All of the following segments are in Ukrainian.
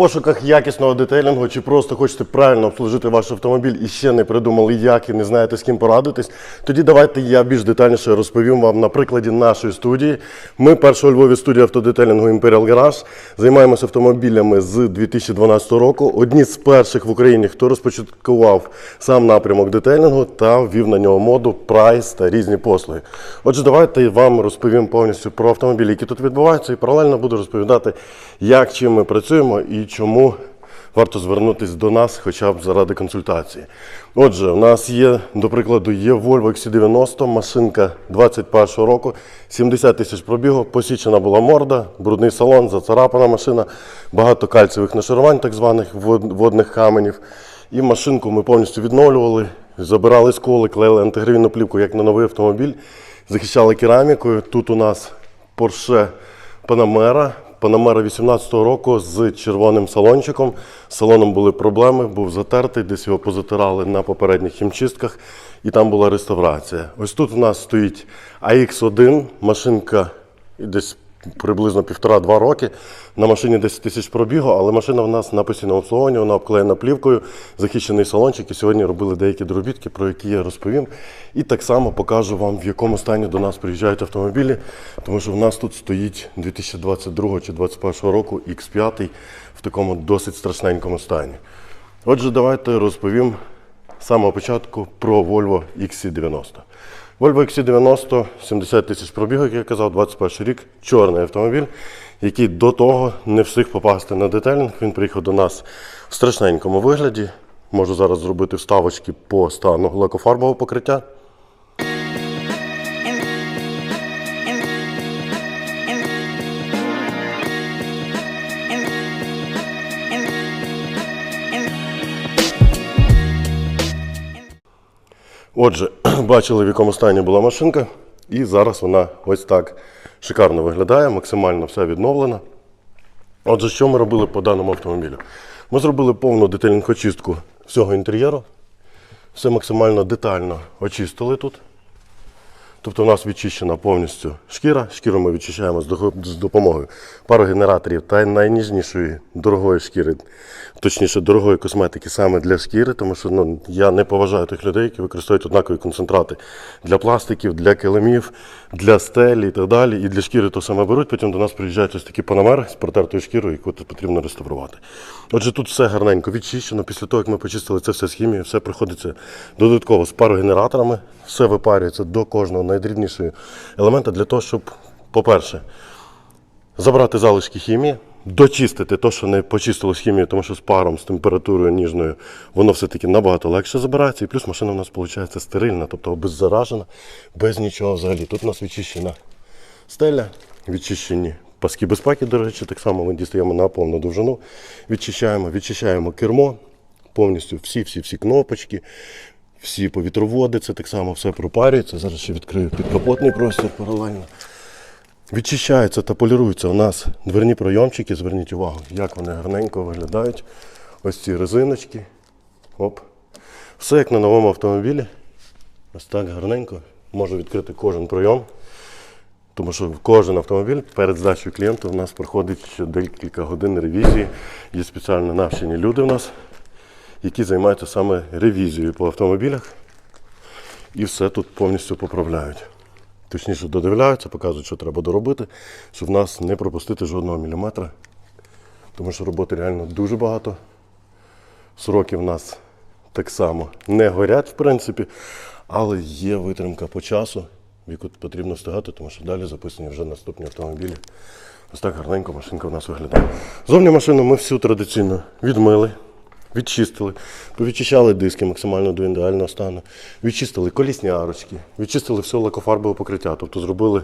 пошуках якісного детейлінгу чи просто хочете правильно обслужити ваш автомобіль і ще не придумали, як і не знаєте з ким порадитись, тоді давайте я більш детальніше розповім вам на прикладі нашої студії. Ми перша Львові студія автодетейлінгу Imperial Garage. Займаємося автомобілями з 2012 року. Одні з перших в Україні, хто розпочаткував сам напрямок детейлінгу та ввів на нього моду, прайс та різні послуги. Отже, давайте вам розповім повністю про автомобілі, які тут відбуваються, і паралельно буду розповідати, як чим ми працюємо і чому варто звернутися до нас хоча б заради консультації. Отже, у нас є, до прикладу, є Volvo XC90, машинка 21 року, 70 тисяч пробігу, посічена була морда, брудний салон, зацарапана машина, багато кальцевих нашарувань, так званих водних каменів. І машинку ми повністю відновлювали, забирали сколи, клеїли антигравійну плівку, як на новий автомобіль, захищали керамікою. Тут у нас Porsche Panamera. Panamera 18-го року з червоним салончиком. З салоном були проблеми, був затертий, десь його позатирали на попередніх хімчистках, і там була реставрація. Ось тут у нас стоїть AX1, машинка десь приблизно півтора-два роки. На машині 10 тисяч пробігу, але машина в нас на постійному обслуговуванні, вона обклеєна плівкою, захищений салончик. І сьогодні робили деякі доробітки, про які я розповім. І так само покажу вам, в якому стані до нас приїжджають автомобілі, тому що в нас тут стоїть 2022 чи 2021 року X5 в такому досить страшненькому стані. Отже, давайте розповім з самого початку про Volvo XC90. Volvo XC90, 70 тисяч пробігу, як я казав, 21 рік, чорний автомобіль, який до того не встиг попасти на детелінг. Він приїхав до нас в страшненькому вигляді. Можу зараз зробити вставочки по стану лакофарбового покриття. Отже, бачили, в якому стані була машинка, і зараз вона ось так шикарно виглядає, максимально все відновлена. Отже, що ми робили по даному автомобілю? Ми зробили повну детальну очистку всього інтер'єру. Все максимально детально очистили тут. Тобто у нас відчищена повністю шкіра. Шкіру ми відчищаємо з допомогою парогенераторів та найніжнішої дорогої шкіри, точніше дорогої косметики саме для шкіри, тому що ну, я не поважаю тих людей, які використовують однакові концентрати для пластиків, для килимів, для стелі і так далі. І для шкіри то саме беруть, потім до нас приїжджають ось такі панамери з протертою шкірою, яку потрібно реставрувати. Отже, тут все гарненько відчищено. Після того, як ми почистили це все з хімією, все приходиться додатково з парогенераторами, все випарюється до кожного найдрібнішого елемента для того, щоб, по-перше, забрати залишки хімії, дочистити те, що не почистилось хімією, тому що з паром, з температурою ніжною, воно все-таки набагато легше забирається. І плюс машина у нас виходить стерильна, тобто беззаражена, без нічого взагалі. Тут у нас відчищена стеля, відчищені паски безпеки, до речі, так само ми дістаємо на повну довжину, відчищаємо, відчищаємо кермо, повністю всі-всі-всі кнопочки, всі повітроводи, це так само все пропарюється. Зараз ще відкрию підкапотний простір паралельно. Відчищаються та поліруються у нас дверні пройомчики. Зверніть увагу, як вони гарненько виглядають. Ось ці резиночки. Оп. Все як на новому автомобілі. Ось так гарненько. Можу відкрити кожен пройом. Тому що кожен автомобіль перед здачею клієнту у нас проходить ще декілька годин ревізії. Є спеціально навчені люди у нас, які займаються саме ревізією по автомобілях. І все тут повністю поправляють. Точніше додивляються, показують, що треба доробити, щоб в нас не пропустити жодного міліметра. Тому що роботи реально дуже багато. Сроки в нас так само не горять, в принципі, але є витримка по часу, в яку потрібно встигати, тому що далі записані вже наступні автомобілі. Ось так гарненько машинка в нас виглядає. Зовні машину ми всю традиційно відмили, відчистили, повідчищали диски максимально до ідеального стану, відчистили колісні арочки, відчистили все лакофарбове покриття, тобто зробили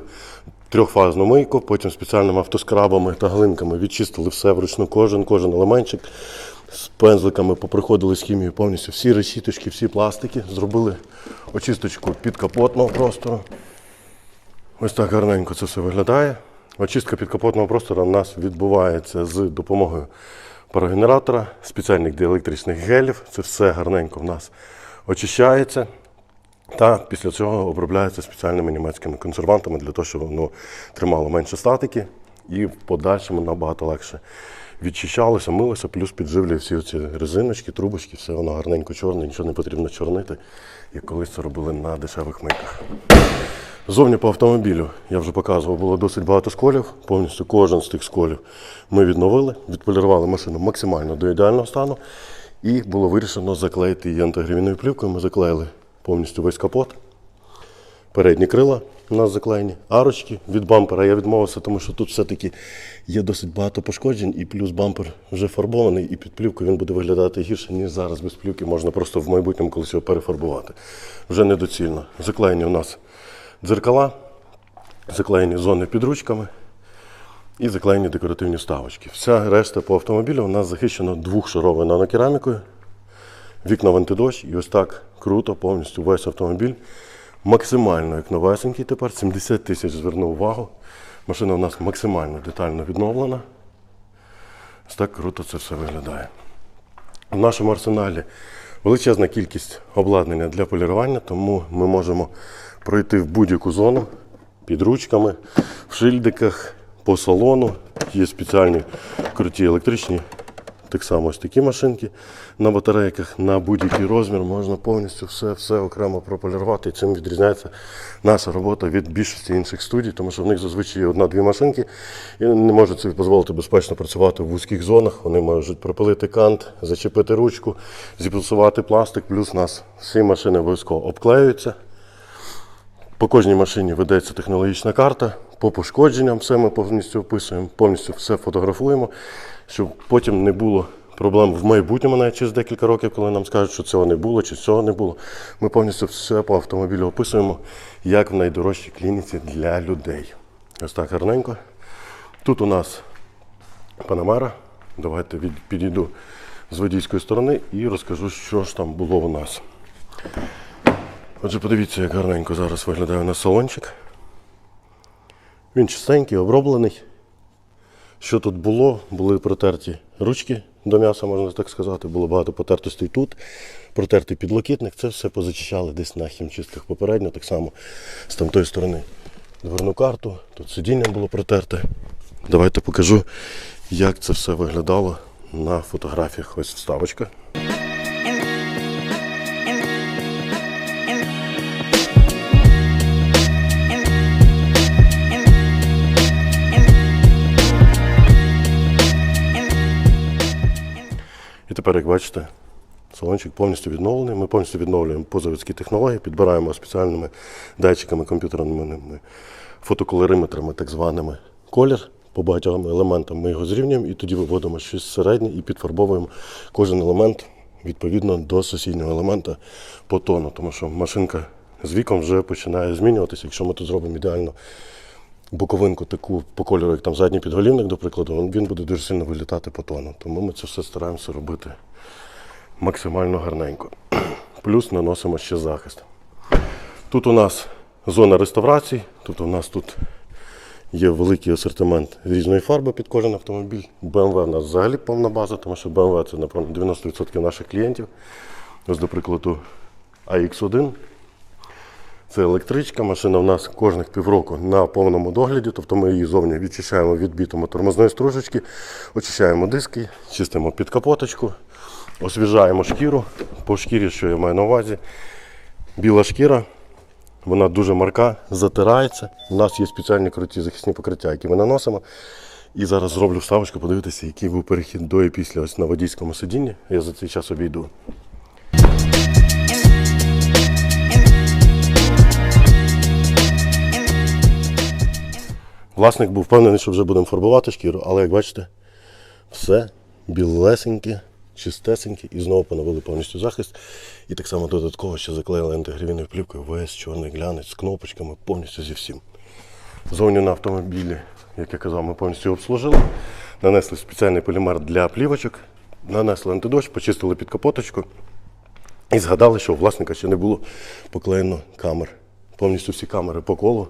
трьохфазну мийку, потім спеціальними автоскрабами та глинками. Відчистили все вручну, кожен, кожен елементчик. З пензликами поприходили з хімією повністю. Всі решіточки, всі пластики, зробили очисточку підкапотного простору. Ось так гарненько це все виглядає. Очистка підкапотного простору у нас відбувається з допомогою парогенератора, спеціальних діелектричних гелів. Це все гарненько в нас очищається. Та після цього обробляється спеціальними німецькими консервантами для того, щоб воно тримало менше статики і в подальшому набагато легше відчищалося, милося, плюс підживлює всі ці резиночки, трубочки, все воно гарненько чорне, нічого не потрібно чорнити, як колись це робили на дешевих мийках. Зовні по автомобілю я вже показував, було досить багато сколів. Повністю кожен з тих сколів ми відновили, відполірували машину максимально до ідеального стану. І було вирішено заклеїти її антигравійною плівкою. Ми заклеїли повністю весь капот. Передні крила у нас заклеєні, арочки від бампера я відмовився, тому що тут все-таки є досить багато пошкоджень, і плюс бампер вже фарбований, і під плівкою він буде виглядати гірше, ніж зараз без плівки. Можна просто в майбутньому колись його перефарбувати. Вже недоцільно. Заклеєні у нас дзеркала, заклеєні зони під ручками і заклеєні декоративні вставочки. Вся решта по автомобілю у нас захищена двохшаровою нанокерамікою, вікна в антидощ, і ось так круто, повністю весь автомобіль. Максимально як новесенький тепер, 70 тисяч звернув увагу. Машина у нас максимально детально відновлена. Ось так круто це все виглядає. В нашому арсеналі величезна кількість обладнання для полірування, тому ми можемо пройти в будь-яку зону під ручками, в шильдиках, по салону. Є спеціальні круті електричні, так само ось такі машинки на батарейках, на будь-який розмір можна повністю все, все окремо прополірувати. І цим відрізняється наша робота від більшості інших студій, тому що в них зазвичай є одна-дві машинки і не можуть собі дозволити безпечно працювати в вузьких зонах. Вони можуть пропилити кант, зачепити ручку, зіпсувати пластик, плюс у нас всі машини обов'язково обклеюються. По кожній машині ведеться технологічна карта. По пошкодженням все ми повністю описуємо, повністю все фотографуємо, щоб потім не було проблем в майбутньому, навіть через декілька років, коли нам скажуть, що цього не було чи цього не було. Ми повністю все по автомобілю описуємо, як в найдорожчій клініці для людей. Ось так гарненько. Тут у нас Панамера. Давайте підійду з водійської сторони і розкажу, що ж там було у нас. Отже, подивіться, як гарненько зараз виглядає у нас салончик. Він чистенький, оброблений. Що тут було? Були протерті ручки до м'яса, можна так сказати. Було багато потертостей тут. Протертий підлокітник. Це все позачищали десь на хімчистках попередньо, так само з тамтої сторони. Дверну карту, тут сидіння було протерте. Давайте покажу, як це все виглядало на фотографіях. Ось вставочка. Тепер, як бачите, салончик повністю відновлений. Ми повністю відновлюємо позаводські технології, підбираємо спеціальними датчиками, комп'ютерними фотоколориметрами, так званими колір. По багатьом елементам ми його зрівнюємо і тоді виводимо щось середнє і підфарбовуємо кожен елемент відповідно до сусіднього елемента по тону, тому що машинка з віком вже починає змінюватися. Якщо ми тут зробимо ідеально боковинку таку по кольору, як там задній підголівник, до прикладу, він- буде дуже сильно вилітати по тону. Тому ми це все стараємося робити максимально гарненько. Плюс наносимо ще захист. Тут у нас зона реставрацій, тут у нас тут є великий асортимент різної фарби під кожен автомобіль. BMW у нас взагалі повна база, тому що BMW це, напевно, 90% наших клієнтів. Ось, до прикладу, AX1. Це електричка, машина у нас кожних півроку на повному догляді, тобто ми її зовні відчищаємо від бітуму тормозної стружечки, очищаємо диски, чистимо під капоточку, освіжаємо шкіру. По шкірі, що я маю на увазі, біла шкіра, вона дуже марка, затирається. У нас є спеціальні круті захисні покриття, які ми наносимо. І зараз зроблю вставочку, подивитися, який був перехід до і після ось на водійському сидінні. Я за цей час обійду. Власник був впевнений, що вже будемо фарбувати шкіру, але як бачите, все білесеньке, чистесеньке і знову поновили повністю захист. І так само додатково ще заклеїли антигравійною плівкою весь чорний глянець з кнопочками, повністю зі всім. Зовні на автомобілі, як я казав, ми повністю обслужили. Нанесли спеціальний полімер для плівочок, нанесли антидощ, почистили під капоточку і згадали, що у власника ще не було поклеєно камер. Повністю всі камери по колу,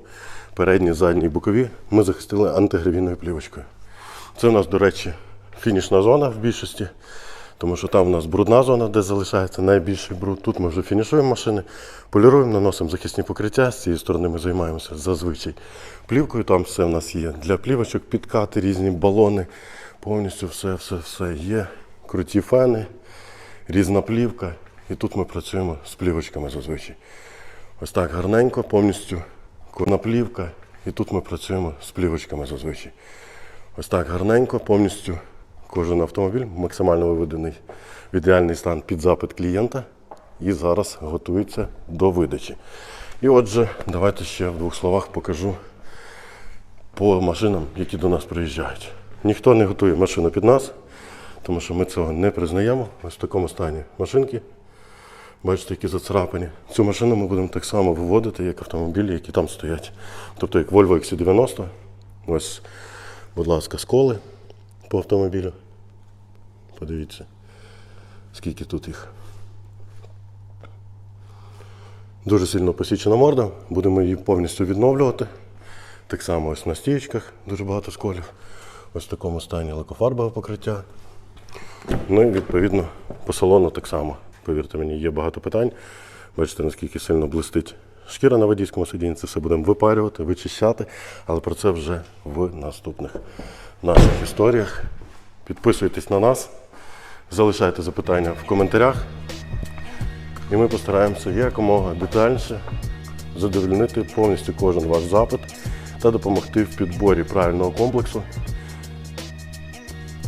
передні, задні і бокові, ми захистили антигравійною плівочкою. Це у нас, до речі, фінішна зона в більшості, тому що там у нас брудна зона, де залишається найбільший бруд. Тут ми вже фінішуємо машини, поліруємо, наносимо захисні покриття. З цієї сторони ми займаємося зазвичай плівкою. Там все в нас є для плівочок, підкати, різні балони, Повністю все, все, все є. Круті фени, різна плівка. І тут ми працюємо з плівочками зазвичай. Ось так гарненько, повністю курна. І тут ми працюємо з плівочками зазвичай. Ось так гарненько, повністю кожен автомобіль максимально виведений в ідеальний стан під запит клієнта і зараз готується до видачі. І отже, давайте ще в двох словах покажу по машинам, які до нас приїжджають. Ніхто не готує машину під нас, тому що ми цього не признаємо. Ось в такому стані машинки. Бачите, які зацарапані. Цю машину ми будемо так само виводити, як автомобілі, які там стоять. Тобто як Volvo XC90. Ось, будь ласка, сколи по автомобілю. Подивіться, скільки тут їх. Дуже сильно посічена морда. Будемо її повністю відновлювати. Так само ось на стієчках дуже багато сколів. Ось в такому стані лакофарбове покриття. Ну і відповідно по салону так само. Повірте мені, є багато питань. Бачите, наскільки сильно блистить шкіра на водійському сидінні. Це все будемо випарювати, вичищати, але про це вже в наступних наших історіях. Підписуйтесь на нас, залишайте запитання в коментарях. І ми постараємося якомога детальніше задовольнити повністю кожен ваш запит та допомогти в підборі правильного комплексу,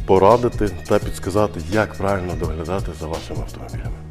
порадити та підсказати, як правильно доглядати за вашими автомобілями.